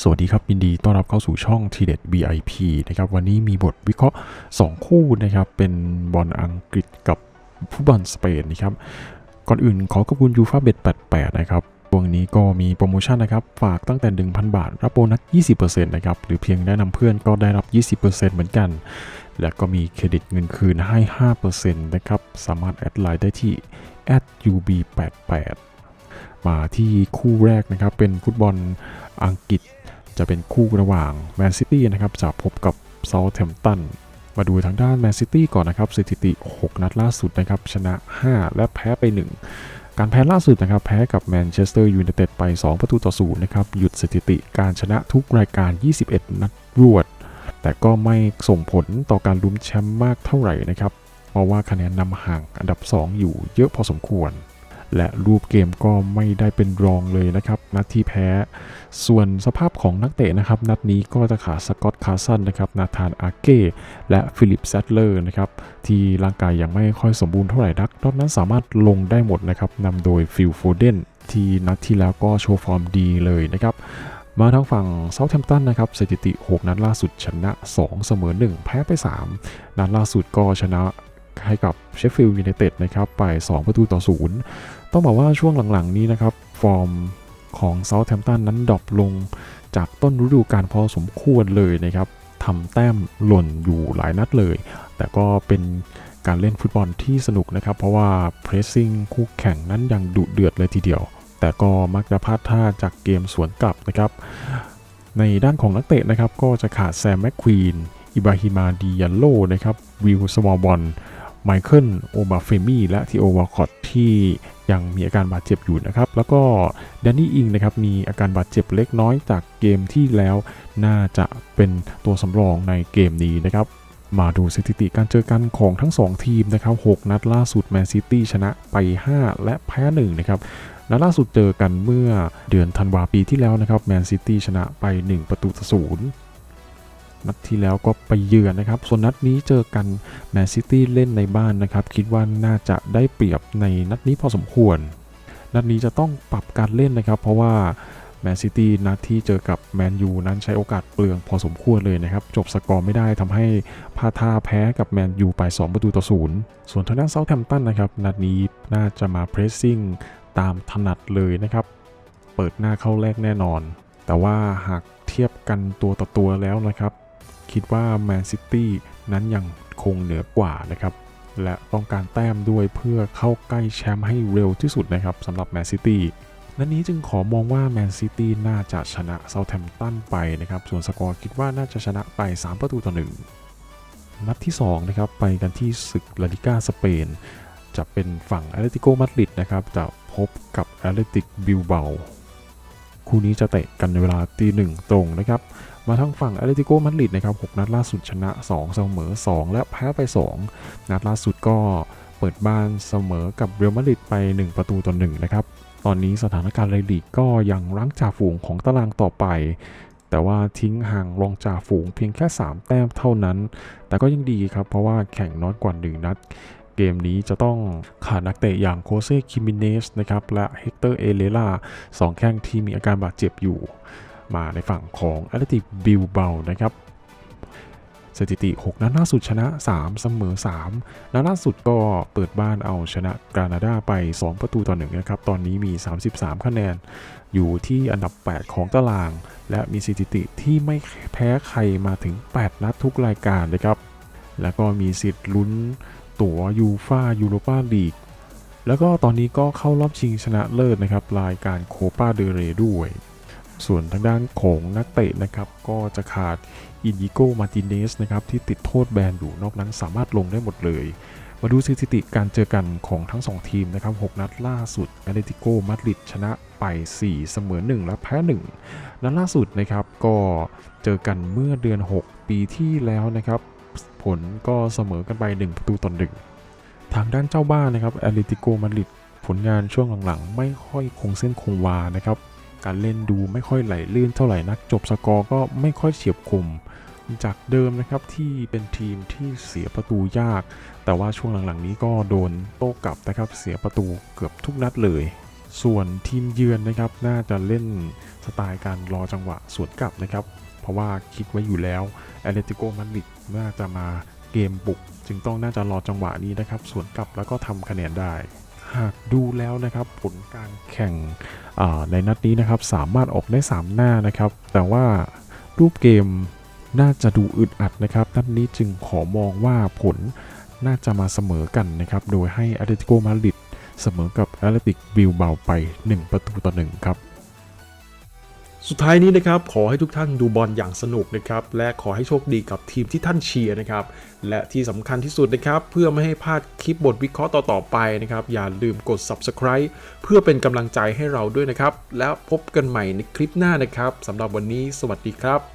สวัสดีครับยินดีต้อนรับเข้าสู่ช่อง t d e t VIP นะครับวันนี้มีบทวิเคราะห์ 2 คู่นะครับเป็นบอลอังกฤษกับฟุตบอลสเปนนะครับก่อนอื่นขอขอบคุณยูฟาเบ็ด88 นะครับวงนี้ก็มีโปรโมชั่นนะครับ ฝากตั้งแต่ 1,000 บาท รับโบนัส 20%นะครับ หรือเพียงแนะนำเพื่อนก็ได้รับ 20%เหมือนกัน และก็มีเครดิตเงินคืนให้ 5%นะครับ สามารถแอดไลน์ได้ที่ @ub88 มาที่คู่แรกนะครับ เป็นฟุตบอลอังกฤษจะเป็นคู่ระหว่างแมนซิตี้นะครับจะพบกับเซาท์แ m มป์ตันมาดูทางด้านแมนซิตี้ก่อนนะครับสถิติ 6 นัดล่าสุดนะครับ ชนะ 5 และแพ้ไป 1 การแพ้ล่าสุดนะครับ แพ้กับแมนเชสเตอร์ยูไนเต็ดไป 2 ประตูต่อ0นะครับ หยุดสถิติการชนะทุกรายการ 21 นัดรวด แต่ก็ไม่ส่งผลต่อการลุ้นแชมป์มากเท่าไหร่นะครับ เพราะว่าคะแนนนำห่างอันดับ 2 อยู่เยอะพอสมควร และรูปเกมก็ไม่ได้เป็นรองเลยนะครับ นัดที่แพ้ ส่วนสภาพของนักเตะนะครับ นัดนี้ก็จะขาดสกอตคาร์สันนะครับ นาธานอาเก้และฟิลิปแซตเลอร์นะครับ ที่ร่างกายยังไม่ค่อยสมบูรณ์เท่าไหร่นักนอกนั้นสามารถลงได้หมดนะครับนำโดยฟิลโฟเดนที่นัดที่แล้วก็โชว์ฟอร์มดีเลยนะครับมาทางฝั่งเซาท์แ m มป์ตันนะครับสถิติ 6 นัดล่าสุดชนะ 2 เสมอ 1 แพ้ไป 3 นัดล่าสุดก็ชนะ ให้กับเชฟฟิลด์ยูไนเต็ดนะครับไป 2 ประตูต่อ 0 ต้องบอกว่าช่วงหลังๆนี้นะครับ ฟอร์มของเซาท์แ m มป์ตันนั้นดรอปลงจากต้นฤดูกาลพอสมควรเลยนะครับทำแต้มหล่นอยู่หลายนัดเลย แต่ก็เป็นการเล่นฟุตบอลที่สนุกนะครับ เพราะว่าเพรสซิ่งคู่แข่งนั้นยังดุเดือดเลยทีเดียว แต่ก็มักจะพลาดท่าจากเกมสวนกลับนะครับ ในด้านของนักเตะนะครับ ก็จะขาดแซมแมคควีนอิบราฮิมาดิยัลโลนะครับ วิลสมอลบอล ไมเคิลโอบาเฟมี่และทีโอวอลคอตที่ยังมีอาการบาดเจ็บอยู่นะครับ แล้วก็แดนนี่อิงนะครับมีอาการบาดเจ็บเล็กน้อยจากเกมที่แล้วน่าจะเป็นตัวสำรองในเกมนี้นะครับ มาดูสถิติการเจอกันของทั้ง 2 ทีมนะครับ 6 นัดล่าสุดแมนซิตี้ชนะไป 5 และแพ้1นะครับนัดล่าสุดเจอกันเมื่อเดือนธันวาปีที่แล้วนะครับแมนซิตี้ชนะไป 1 ประตูต่อศูนย์นัดที่แล้วก็ไปเยือนนะครับ ส่วนนัดนี้เจอกัน แมนซิตี้เล่นในบ้านนะครับ คิดว่าน่าจะได้เปรียบในนัดนี้พอสมควร นัดนี้จะต้องปรับการเล่นนะครับ เพราะว่าแมนซิตี้นัดที่เจอกับแมนยูนั้นใช้โอกาสเปลืองพอสมควรเลยนะครับ จบสกอร์ไม่ได้ทำให้พาท่าแพ้กับแมนยูไป 2 ประตูต่อศูนย์ส่วนทางด้านเซาท์แ m มป์ตันนะครับ นัดนี้น่าจะมาเพรสซิ่งตามถนัดเลยนะครับ เปิดหน้าเข้าแรกแน่นอน แต่ว่าหากเทียบกันตัวต่อตัวแล้วนะครับ คิดว่าแมนซิตี้นั้นยัง คงเหนือกว่านะครับ และต้องการแต้มด้วยเพื่อเข้าใกล้แชมป์ให้เร็วที่สุดนะครับสำหรับแมนซิตี้นัดนี้จึงขอมองว่าแมนซิตี้น่าจะชนะเซาแ m มป์ตันไปนะครับ ส่วนสกอร์คิดว่าน่าจะชนะไป 3 ประตูต่อ 1 นัดที่ 2 นะครับ ไปกันที่ศึกลาลิก้าสเปน จะเป็นฝั่งแอตเลติโกมาดริดนะครับ จะพบกับแอตเลติกบิลเบา คู่นี้จะเตะกันในเวลาตีหนึ่งตรงนะครับ มาทางฝั่งแอตเลติโกมาดริดนะครับ6นัดล่าสุดชนะ 2 เสมอ 2 และแพ้ไป 2 นัดล่าสุดก็เปิดบ้านเสมอกับเรอัลมาดริดไป 1 ประตูต่อ1นะครับ ตอนนี้สถานการณ์ในลีกก็ยังรั้งจ่าฝูงของตารางต่อไป แต่ว่าทิ้งห่างรองจ่าฝูงเพียงแค่ 3 แต้มเท่านั้น แต่ก็ยังดีครับเพราะว่าแข่งน้อยกว่า 1 นัด เกมนี้จะต้องขาดนักเตะอย่างโคเซคิมิเนสนะครับและเฮกเตอร์เอเลล่าสองแข้งที่มีอาการบาดเจ็บอยู่ มาในฝั่งของแอตเลติกบิลเบานะครับสถิติ 6 นัดล่าสุดชนะ 3 เสมอ 3 นัดล่าสุดก็เปิดบ้านเอาชนะกรานาดาไป 2 ประตูต่อ1นะครับ ตอนนี้มี 33 คะแนน อยู่ที่อันดับ 8 ของตาราง และมีสถิติที่ไม่แพ้ใครมาถึง 8 นัดทุกรายการนะครับ แล้วก็มีสิทธิ์ลุ้น ตั๋วยูฟายูโรปาลีกแล้วก็ตอนนี้ก็เข้ารอบชิงชนะเลิศนะครับ รายการโคปาเดเรด้วย ส่วนทางด้านของนักเตะนะครับ ก็จะขาดอินดิโกมาติเนสนะครับ ที่ติดโทษแบนอยู่นอกนั้นสามารถลงได้หมดเลย มาดูสถิติการเจอกันของทั้ง 2 ทีมนะครับ 6 นัดล่าสุดแอตเลติโกมาดริดชนะไป 4 เสมอ 1 และแพ้1นัดล่าสุดนะครับก็เจอกันเมื่อเดือน 6 ปีที่แล้วนะครับ ผลก็เสมอกันไป 1 ประตูต่อ1ทางด้านเจ้าบ้านนะครับแอตเลติโกมาดริดผลงานช่วงหลังๆ ไม่ค่อยคงเส้นคงวานะครับ การเล่นดูไม่ค่อยไหลลื่นเท่าไหร่นักจบสกอร์ก็ไม่ค่อยเฉียบคม จากเดิมนะครับที่เป็นทีมที่เสียประตูยาก แต่ว่าช่วงหลังๆ นี้ก็โดนโต้กลับนะครับเสียประตูเกือบทุกนัดเลย ส่วนทีมเยือนนะครับน่าจะเล่นสไตล์การรอจังหวะสวนกลับนะครับ เพราะว่าคิดไว้อยู่แล้วแอตเลติโกมาดริดน่าจะมาเกมบุก จึงต้องน่าจะรอจังหวะนี้นะครับสวนกลับแล้วก็ทำคะแนนได้ หากดูแล้วนะครับผลการแข่งในนัดนี้นะครับสามารถออกได้ 3 หน้านะครับ แต่ว่ารูปเกมน่าจะดูอึดอัดนะครับนัดนี้จึงขอมองว่าผลน่าจะมาเสมอกันนะครับ โดยให้อเลติโกมาริดเสมอกับแอตเลติกบิลเบาไป 1 ประตูต่อ1ครับ สุดท้ายนี้นะครับขอให้ทุกท่านดูบอลอย่างสนุกนะครับและขอให้โชคดีกับทีมที่ท่านเชียร์นะครับและที่สำคัญที่สุดนะครับเพื่อไม่ให้พลาดคลิปบทวิเคราะห์ต่อๆไปนะครับอย่าลืมกด subscribe เพื่อเป็นกำลังใจให้เราด้วยนะครับแล้วพบกันใหม่ในคลิปหน้านะครับสำหรับวันนี้สวัสดีครับ